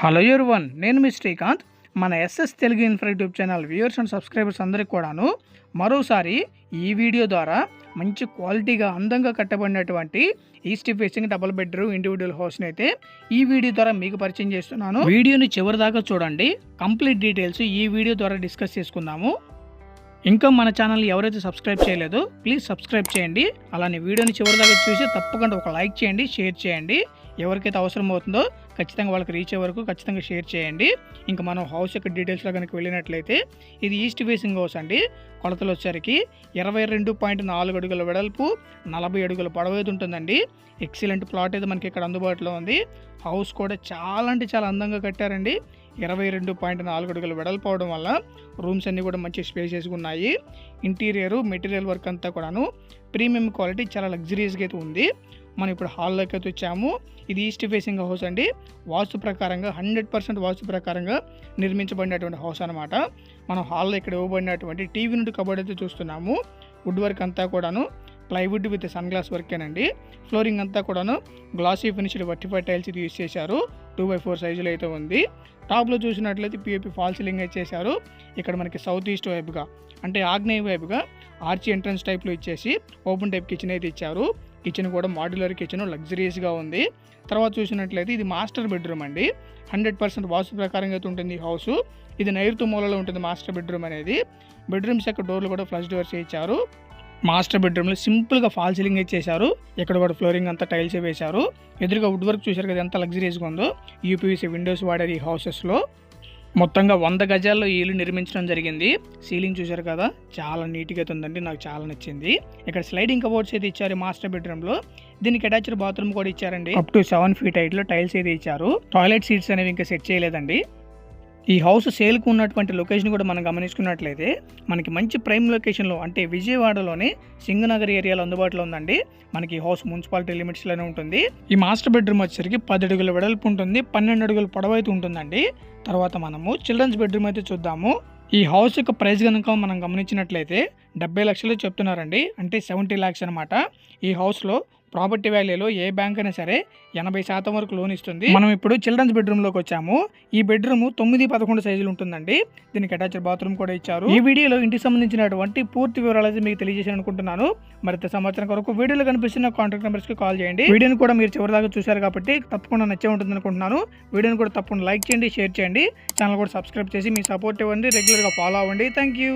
Hello one నేను మీ శ్రీకాంత్. మన S S Telugu infra YouTube channel viewers and subscribers అందరికి కూడాను మరోసారి ఈ వీడియో ద్వారా మంచి క్వాలిటీగా అందంగా కట్టబడినటువంటి east facing double bedroom individual హౌస్ని అయితే ఈ వీడియో ద్వారా మీకు పరిచయం చేస్తున్నాను. వీడియోని చివరి దాకా చూడండి. కంప్లీట్ డీటెయిల్స్ ఈ వీడియో ద్వారా డిస్కస్ చేసుకుందాము. ఇంకా మన ఛానల్ ఎవరైతే సబ్స్క్రైబ్ చేయలేదో ప్లీజ్ సబ్స్క్రైబ్ చేయండి. అలానే వీడియోని చివరి దాకా చూసి తప్పకుండా ఒక లైక్ చేయండి షేర్ చేయండి. ఎవరికైతే అవసరం అవుతుందో ఖచ్చితంగా వాళ్ళకి రీచ్ అయ్యే వరకు ఖచ్చితంగా షేర్ చేయండి. ఇంకా మనం హౌస్ యొక్క డీటెయిల్స్లో కనుక వెళ్ళినట్లయితే ఇది ఈస్ట్ ఫేసింగ్ హౌస్ అండి. కొలతలు వచ్చేసరికి ఇరవై రెండు పాయింట్ నాలుగు అడుగుల వెడల్పు నలభై అడుగుల పొడవైతే ఉంటుందండి? ఎక్సలెంట్ ప్లాట్ అయితే మనకి ఇక్కడ అందుబాటులో ఉంది. హౌస్ కూడా చాలా అంటే చాలా అందంగా కట్టారండి. ఇరవై రెండు పాయింట్ నాలుగు అడుగులు వెడల్పోవడం వల్ల రూమ్స్ అన్నీ కూడా మంచి స్పేసెస్గా ఉన్నాయి. ఇంటీరియర్ మెటీరియల్ వర్క్ అంతా కూడాను ప్రీమియం క్వాలిటీ చాలా లగ్జరీస్గా అయితే ఉంది. మనం ఇప్పుడు హాల్లోకి అయితే వచ్చాము. ఇది ఈస్ట్ ఫేసింగ్ హౌస్ అండి. వాస్తు ప్రకారంగా హండ్రెడ్ పర్సెంట్ వాస్తు ప్రకారంగా నిర్మించబడినటువంటి హౌస్ అనమాట మనం హాల్లో ఇక్కడ ఇవ్వబడినటువంటి టీవీ నుండి కబోర్డ్ అయితే చూస్తున్నాము. వుడ్ వర్క్ అంతా కూడాను ప్లైవుడ్ విత్ సన్ గ్లాస్ వర్కేనండి ఫ్లోరింగ్ అంతా కూడాను గ్లాసీ ఫినిష్డ్ వర్టిఫై టైల్స్ ఇది యూస్ చేశారు. టూ బై ఫోర్ సైజులో అయితే ఉంది. టాప్లో చూసినట్లయితే పిఓపి ఫాల్ సీలింగ్ అయితే చేశారు. ఇక్కడ మనకి సౌత్ ఈస్ట్ వైపుగా అంటే ఆగ్నేయ వైపుగా ఆర్చి ఎంట్రన్స్ టైప్లో ఇచ్చేసి ఓపెన్ టైప్ కిచెన్ అయితే ఇచ్చారు. కిచెన్ కూడా మాడ్యులర్ కిచెన్ లగ్జరీస్గా ఉంది. తర్వాత చూసినట్లయితే ఇది మాస్టర్ బెడ్రూమ్ అండి. హండ్రెడ్ పర్సెంట్ వాస్తు ప్రకారంగా అయితే ఉంటుంది ఈ హౌస్ ఇది నైరుతు మూలలో ఉంటుంది మాస్టర్ బెడ్రూమ్ అనేది. బెడ్రూమ్స్ యొక్క డోర్లు కూడా ఫ్లష్ డోర్స్ ఇచ్చారు. మాస్టర్ బెడ్రూమ్లో సింపుల్గా ఫాల్ సీలింగ్ ఇచ్చేశారు ఇక్కడ కూడా ఫ్లోరింగ్ అంతా టైల్స్ వేశారు. ఎదురుగా వుడ్ వర్క్ చూశారు కదా ఎంత లగ్జరీస్గా ఉందో. యూపీవీసీ విండోస్ వాడారు ఈ హౌసెస్లో మొత్తంగా వంద గజాల్లో ఇల్లు నిర్మించడం జరిగింది. సీలింగ్ చూశారు కదా? చాలా నీట్గా అయితే ఉందండి. నాకు చాలా నచ్చింది. ఇక్కడ స్లైడింగ్ కబోర్డ్స్ అయితే ఇచ్చారు మాస్టర్ బెడ్రూమ్లో. దీనికి అటాచ్డ్ బాత్రూమ్ కూడా ఇచ్చారండి. అప్ టు సెవెన్ ఫీట్ హైట్లో టైల్స్ అయితే ఇచ్చారు. టాయిలెట్ సీట్స్ అనేవి ఇంకా సెట్ చేయలేదండి. ఈ హౌస్ సేల్కు ఉన్నటువంటి లొకేషన్ కూడా మనం గమనించుకున్నట్లయితే మనకి మంచి ప్రైమ్ లొకేషన్లో అంటే విజయవాడలోనే సింగనగర్ ఏరియాలో అందుబాటులో ఉందండి. మనకి ఈ హౌస్ మున్సిపాలిటీ లిమిట్స్లోనే ఉంటుంది. ఈ మాస్టర్ బెడ్రూమ్ వచ్చేసరికి పది అడుగుల వెడల్పు ఉంటుంది పన్నెండు అడుగుల పొడవు అయితే ఉంటుందండి. తర్వాత మనము చిల్డ్రన్స్ బెడ్రూమ్ అయితే చూద్దాము. ఈ హౌస్ యొక్క ప్రైస్ కనుక మనం గమనించినట్లయితే డెబ్బై లక్షలు చెప్తున్నారండి. అంటే సెవెంటీ ల్యాక్స్ అనమాట ఈ హౌస్లో ప్రాపర్టీ వాల్యూలో ఏ బ్యాంక్ అయినా సరే ఎనభై శాతం వరకు లోన్ ఇస్తుంది. మనం ఇప్పుడు చిల్డ్రన్స్ బెడ్రూమ్లోకి వచ్చాము. ఈ బెడ్రూమ్ తొమ్మిది పదకొండు సైజులు ఉంటుందండి. దీనికి అటాచ్డ్ బాత్రూమ్ కూడా ఇచ్చారు. ఈ వీడియోలో ఇంటికి సంబంధించినటువంటి పూర్తి వివరాలు అయితే మీకు తెలియజేసాను అనుకుంటున్నాను మరింత సమాచారం కొరకు వీడియోలో కనిపిస్తున్న కాంటాక్ట్ నెంబర్స్కి కాల్ చేయండి. వీడియోని కూడా మీరు చివరిదాకా చూశారు కాబట్టి తప్పకుండా నచ్చే ఉంటుంది అనుకుంటున్నాను. వీడియోని కూడా తప్పకుండా లైక్ చేయండి షేర్ చేయండి. ఛానల్ కూడా సబ్స్క్రైబ్ చేసి మీ సపోర్ట్ ఇవ్వండి. రెగ్యులర్గా ఫాలో అవ్వండి. Thank you